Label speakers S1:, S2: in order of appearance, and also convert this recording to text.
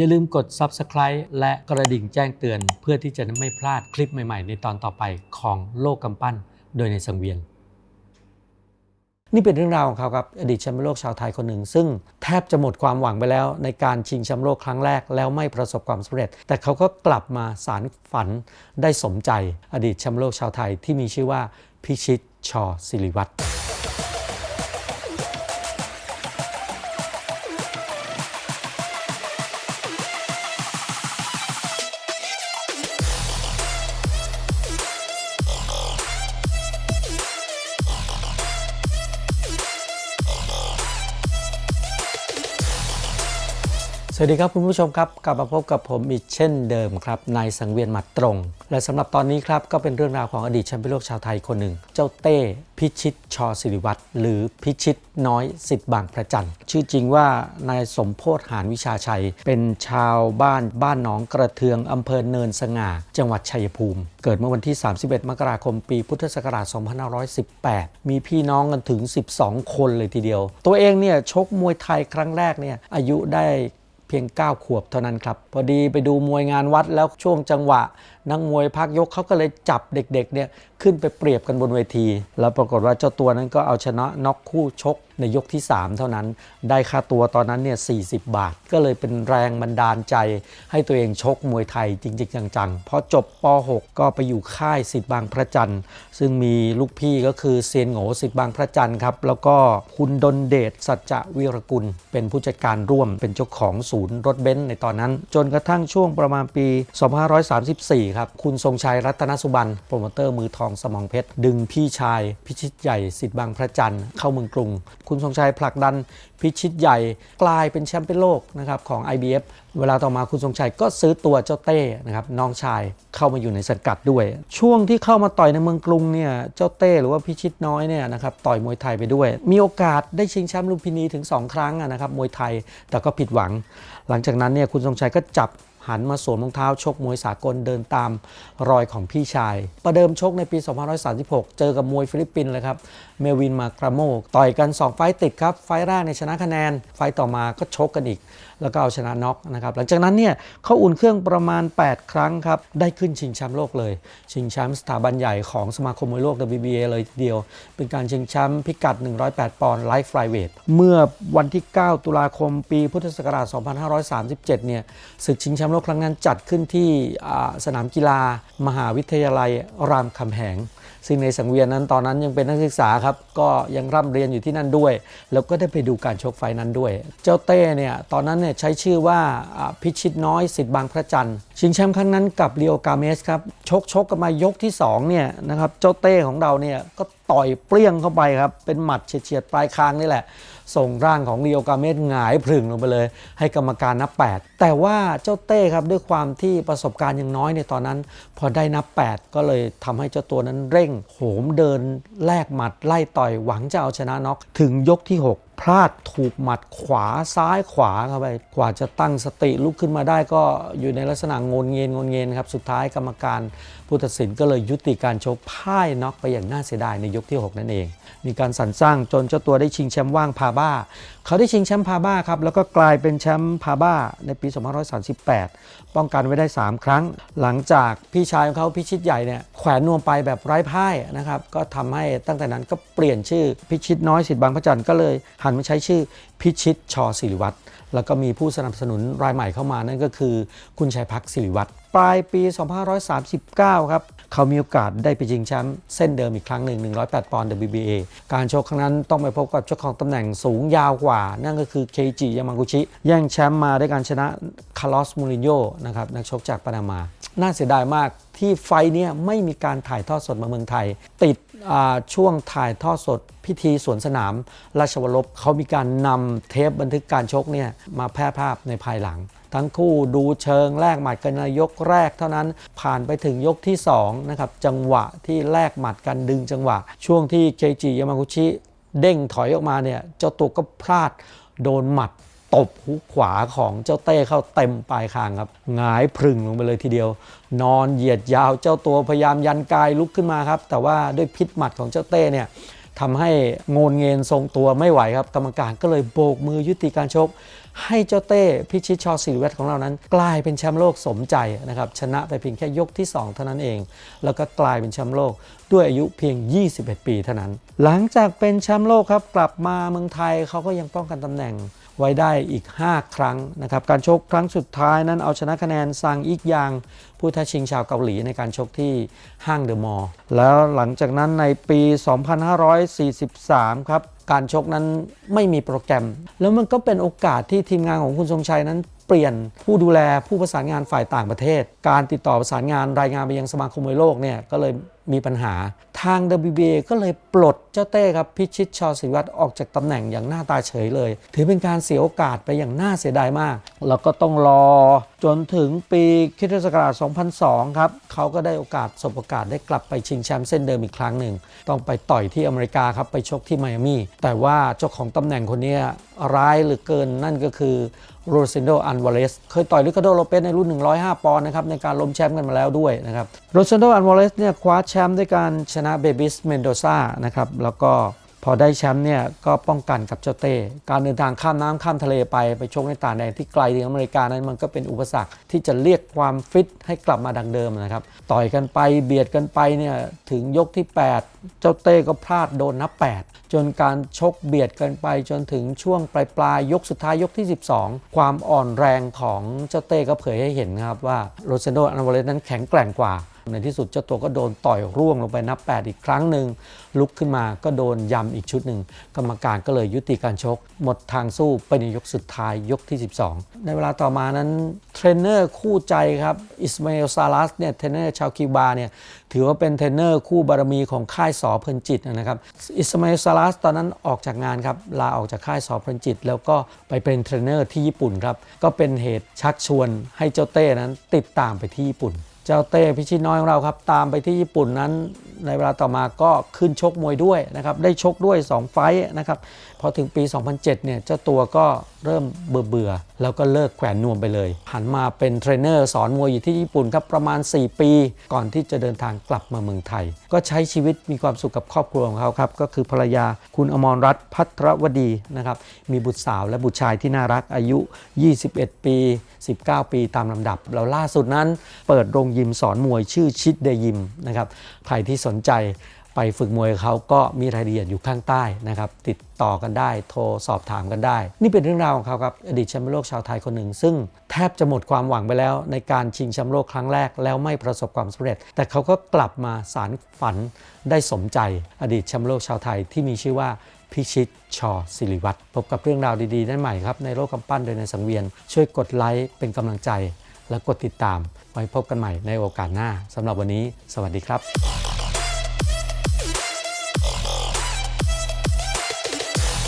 S1: อย่าลืมกด Subscribe และกระดิ่งแจ้งเตือน เพื่อที่จะไม่พลาดคลิปใหม่ๆ ในตอนต่อไปของโลกกำปั้น โดยในสังเวียน นี่เป็นเรื่องราวของเขาครับอดีตแชมป์โลกชาวไทยคนหนึ่ง ซึ่งแทบจะหมดความหวังไปแล้ว ในการชิงแชมป์โลกครั้งแรกแล้วไม่ประสบความสำเร็จ แต่เขาก็กลับมาสารฝันได้สมใจ อดีตแชมป์โลกชาวไทยที่มีชื่อว่าพิชิตชอศิริวัตร สวัสดีครับคุณผู้ชมครับกลับมาพบกับผมอีกเช่นเดิมครับนายสังเวียนหมัดตรง และสำหรับตอนนี้ครับก็เป็นเรื่องราวของอดีตแชมป์โลกชาวไทยคนหนึ่ง เจ้าเต้พิชิตชอศิริวัตรหรือพิชิตน้อยสิทธิ์บางพระจันทร์ชื่อจริงว่านายสมโพธหานวิชาชัย เป็นชาวบ้านบ้านหนองกระเทืองอำเภอเนินสง่า จังหวัดชัยภูมิ เกิดเมื่อวันที่ 31 มกราคมปีพุทธศักราช 2518 มีพี่น้องกันถึง 12 คนเลยทีเดียว ตัวเองเนี่ยชกมวยไทยครั้งแรกเนี่ยอายุได้ เพียง 9 ขวบเท่านั้นครับ พอดีไปดูมวยงานวัดแล้วช่วงจังหวะ นักมวยพักยกเขาก็เลยจับเด็กๆเนี่ยขึ้นไปเปรียบกันบนเวที แล้วปรากฏว่าเจ้าตัวนั้นก็เอาชนะน็อกคู่ชกในยกที่ 3 เท่านั้น ได้ค่าตัวตอนนั้นเนี่ย40 บาท ก็เลยเป็นแรงบันดาลใจ ให้ตัวเองชกมวยไทยจริง ๆ จังๆพอจบป .6 ก็ไปอยู่ค่ายสิทธิ์บางพระจันทร์ซึ่งมีลูกพี่ก็คือเซียนโง่สิทธิ์บางพระจันทร์ครับแล้วก็คุณดนเดชสัจจะวีรกุล เป็นผู้จัดการร่วมเป็นเจ้าของศูนย์รถเบนซ์ในตอนนั้น จนกระทั่งช่วงประมาณปี 2534ครับ คุณทรงชัยรัตนสุบันโปรโมเตอร์มือทองสมองเพชร ดึงพี่ชาย พิชิตใหญ่สิทธิ์บางพระจันทร์เข้าเมืองกรุง คุณทรงชัยผลักดันพิชิตใหญ่กลายเป็นแชมป์เป็นโลกนะครับของ IBF เวลาต่อมาคุณทรงชัยก็ซื้อตัวเจ้าเต้นะครับน้องชายเข้ามาอยู่ในสังกัดด้วย ช่วงที่เข้ามาต่อยในเมืองกรุงเนี่ยเจ้าเต้หรือว่าพิชิตน้อยเนี่ยนะครับต่อยมวยไทยไปด้วย มีโอกาสได้ชิงแชมป์ลุมพินีถึง 2 ครั้งนะครับมวยไทยแต่ก็ผิดหวัง หลังจากนั้นเนี่ยคุณทรงชัยก็จับ หันมาสวมรองเท้าชกมวยสากลเดินตามรอยของพี่ชาย ประเดิมชกในปี 2536 เจอกับมวยฟิลิปปินส์เลยครับ เมวินมากราโมต่อยกัน 2 ไฟต์ติดครับ ไฟต์แรกในชนะคะแนน ไฟต์ต่อมาก็ชกกันอีก แล้วก็เอาชนะน็อกนะครับหลังจากนั้นเนี่ยเขาอุ่นเครื่องประมาณ 8 ครั้งครับได้ขึ้นชิงแชมป์โลกเลย ชิงแชมป์สถาบันใหญ่ของสมาคมมวยโลก WBA เลยทีเดียว เป็นการชิงแชมป์พิกัด 108 ปอนด์ไลฟ์ไฟเวทเมื่อวันที่ 9 ตุลาคมปีพุทธศักราช 2537 เนี่ยศึกชิงแชมป์โลกครั้งนั้นจัดขึ้นที่สนามกีฬา มหาวิทยาลัยรามคำแหง ซึ่งในสังเวียนนั้นตอนนั้นยังเป็นนักศึกษาครับก็ยังร่ำเรียนอยู่ที่นั่นด้วย แล้วก็ได้ไปดูการชกไฟนั้นด้วย เจ้าเต้เนี่ยตอนนั้นเนี่ยใช้ชื่อว่าอ่าพิชิตน้อยสิทธิ์บางพระจันทร์ชิงแชมป์ครั้งนั้นกับเรียวกาเมสครับชกชกกันมายกที่2เนี่ยนะครับเจ้าเต้ของเราเนี่ยก็ ต่อยเปรี้ยงเข้าไปครับ เป็นหมัดเฉียดๆปลายคางนี่แหละ ส่งร่างของลีโอกาเมสหงายพึ่งลงไปเลย ให้กรรมการนับ 8 แต่ว่าเจ้าเต้ครับด้วยความที่ประสบการณ์ยังน้อยในตอนนั้น พอได้นับ 8 ก็เลยทำให้เจ้าตัวนั้นเร่ง โหมเดินแลกหมัดไล่ต่อยหวังจะเอาชนะน็อกถึงยกที่ 6 พลาดถูกหมัดขวาซ้ายขวาเข้าไปกว่าจะตั้งสติลุกขึ้นมาได้ก็อยู่ในลักษณะงนเงียนงนเงียนครับสุดท้ายกรรมการผู้ตัดสินก็เลยยุติการชกพ่ายน็อกไปอย่างน่าเสียดายในยกที่ 6 นั่นเอง มีการสรรสร้างจนเจ้าตัวได้ชิงแชมป์ว่างพาบ้า เขาได้ชิงแชมป์พาบ้าครับแล้วก็กลายเป็นแชมป์พาบ้าในปี 2538 ป้องกันไว้ได้ 3 ครั้ง หลังจากพี่ชายของเขาพิชิตใหญ่เนี่ย ขวนนวมไปแบบไร้พ่ายนะครับก็ทำให้ตั้งแต่นั้นก็เปลี่ยนชื่อพิชิตน้อยสิทธิ์บางพระจันทร์ก็เลยหันมาใช้ชื่อพิชิตชอศิริวัตรแล้วก็มีผู้สนับสนุนรายใหม่เข้ามานั่นก็คือ คุณชัยพักศิริวัตรปลายปี 2539 ครับ เขามีโอกาสได้ไปชิงแชมป์เส้นเดิมอีกครั้งหนึ่ง 108 ปอนด์ WBA การชกครั้งนั้นต้องไปพบกับเจ้าของตำแหน่งสูงยาวกว่า นั่นก็คือเคจิยามากุชิ แย่งแชมป์มาด้วยการชนะคาร์ลอสมูรินโญ่นะครับนักชกจากปานามา น่าเสียดายมากที่ไฟเนี่ยไม่มีการถ่ายทอดสดมาเมืองไทย ติดช่วงถ่ายทอดสดพิธีสวนสนาม ราชวรบเขามีการนำเทปบันทึกการชกเนี่ยมาแพร่ภาพในภายหลัง ทั้งคู่ดูเชิงแลกหมัดกันในยกแรกเท่านั้นผ่านไปถึงยกที่2นะครับจังหวะที่แลกหมัดกันดึงจังหวะ ช่วงที่เคจิยามากุชิเด้งถอยออกมาเนี่ยเจ้าตัวก็พลาดโดนหมัด ตบหูขวาของเจ้าเต้เข้าเต็มปลายคางครับหงายพรึงลงไปเลยทีเดียว นอนเหยียดยาวเจ้าตัวพยายามยันกายลุกขึ้นมาครับ แต่ว่าด้วยพิษหมัดของเจ้าเต้เนี่ยทำให้งนเงินทรงตัวไม่ไหวครับ กรรมการก็เลยโบกมือยุติการชก ให้เจ้าเต้พิชิตชอศิริวัตของเรานั้น กลายเป็นแชมป์โลกสมใจนะครับ ชนะไปเพียงแค่ยกที่ 2 เท่านั้นเอง แล้วก็กลายเป็นแชมป์โลกด้วยอายุเพียง 21 ปีเท่านั้น หลังจากเป็นแชมป์โลกครับกลับมาเมืองไทยเขาก็ยังป้องกันตำแหน่ง ไว้ได้อีก 5 ครั้งนะครับ การชกครั้งสุดท้ายนั้นเอาชนะคะแนนซังอีกยาง ผู้ท้าชิงชาวเกาหลีในการชกที่ห้างเดอะมอลล์แล้วหลังจากนั้นในปี 2543 ครับ การชกนั้นไม่มีโปรแกรม แล้วมันก็เป็นโอกาสที่ทีมงานของคุณทรงชัยนั้นเปลี่ยนผู้ดูแลผู้ประสานงานฝ่ายต่างประเทศ การติดต่อประสานงานรายงานไปยังสมาคมมวยโลกเนี่ยก็เลยมีปัญหา ทาง WBA ก็เลยปลดเจ้าเต้ครับพิชิตชอศิวัตรออกจากตำแหน่งอย่างหน้าตาเฉยเลย ถือเป็นการเสียโอกาสไปอย่างน่าเสียดายมาก แล้วก็ต้องรอจนถึงปีคริสตศักราช2002 ครับเขาก็ได้โอกาสสบโอกาสได้กลับไปชิงแชมป์เส้นเดิมอีกครั้งหนึ่ง ต้องไปต่อยที่อเมริกาครับ ไปชกที่ไมอามี่ แต่ว่าเจ้าของตำแหน่งคนนี้ร้ายเหลือเกินนั่นก็คือโรซินโดอันวาเลสเคยต่อยริคาโดโลเปสในรุ่น 105 ปอนด์นะครับ ในการล้มแชมป์กันมาแล้วด้วยนะครับโรซินโดอันวาเลสเนี่ยคว้าแชมป์ด้วยการชนะเบบิสเมนโดซานะครับแล้วก็ พอได้แชมป์เนี่ยก็ป้องกันกับเจ้าเต้ การเดินทางข้ามน้ำข้ามทะเลไปไปชกในต่างแดนที่ไกลถึงอเมริกานั้นมันก็เป็นอุปสรรคที่จะเรียกความฟิตให้กลับมาดังเดิมนะครับ ต่อยกันไปเบียดกันไปเนี่ยถึงยกที่ 8 เจ้าเต้ก็พลาดโดนนับ 8 จนการชกเบียดกันไปจนถึงช่วงปลายปลายๆยกสุดท้ายยกที่ 12 ความอ่อนแรงของเจ้าเต้ก็เผยให้เห็นนะครับว่าโรเซนโดอันวาเลสนั้นแข็งแกร่งกว่า ในที่สุดเจ้าตัวก็โดนต่อยร่วงลงไปนับ 8 อีกครั้งหนึ่งลุกขึ้นมาก็โดนยำอีกชุดหนึ่งกรรมการก็เลยยุติการชก หมดทางสู้ไปในยกสุดท้ายยกที่ 12 ในเวลาต่อมานั้นเทรนเนอร์คู่ใจครับอิสมาเอลซาลัสเนี่ยเทรนเนอร์ชาวคิวบาเนี่ยถือว่าเป็นเทรนเนอร์คู่บารมีของค่ายสอเพลินจิตนะครับอิสมาเอลซาลัสตอนนั้นออกจากงานครับลาออกจากค่ายสอเพลินจิต แล้วก็ไปเป็นเทรนเนอร์ที่ญี่ปุ่นครับก็เป็นเหตุชักชวนให้เจ้าเต้นั้นติดตามไปที่ญี่ปุ่น เจ้าเต้พิชิตน้อยของเราครับ ตามไปที่ญี่ปุ่นนั้น ในเวลาต่อมาก็ขึ้นชกมวยด้วยนะครับ ได้ชกด้วย 2 ไฟต์นะครับ พอถึงปี 2007 เนี่ย เจ้าตัวก็เริ่มเบื่อเบื่อแล้วก็เลิกแขวนนวมไปเลย หันมาเป็นเทรนเนอร์สอนมวยอยู่ที่ญี่ปุ่นครับ ประมาณ 4 ปี ก่อนที่จะเดินทางกลับมาเมืองไทย ก็ใช้ชีวิตมีความสุขกับครอบครัวของเขาครับ ก็คือภรรยาคุณอมรรัตน์พัทรวดีนะครับ มีบุตรสาวและบุตรชายที่น่ารักอายุ 21 ปี 19 ปีตามลำดับ แล้วล่าสุดนั้นเปิดโรงยิมสอนมวยชื่อชิดเดยิมนะครับใครที่สนใจไปฝึกมวยเขาก็มีรายละเอียดอยู่ข้างใต้นะครับติดต่อกันได้โทรสอบถามกันได้ นี่เป็นเรื่องราวของเขาครับอดีตแชมป์โลกชาวไทยคนหนึ่ง ซึ่งแทบจะหมดความหวังไปแล้ว ในการชิงแชมป์โลกครั้งแรกแล้วไม่ประสบความสำเร็จ แต่เขาก็กลับมาสารฝันได้สมใจ อดีตแชมป์โลกชาวไทยที่มีชื่อว่าพิชิตชอศิริวัตรพบกับเรื่องราวดีๆได้ใหม่ครับในโลกกำปั้นโดยในสังเวียน ช่วยกดไลค์เป็นกำลังใจ และกดติดตาม ไว้พบกันใหม่ในโอกาสหน้าสำหรับวันนี้ สวัสดีครับ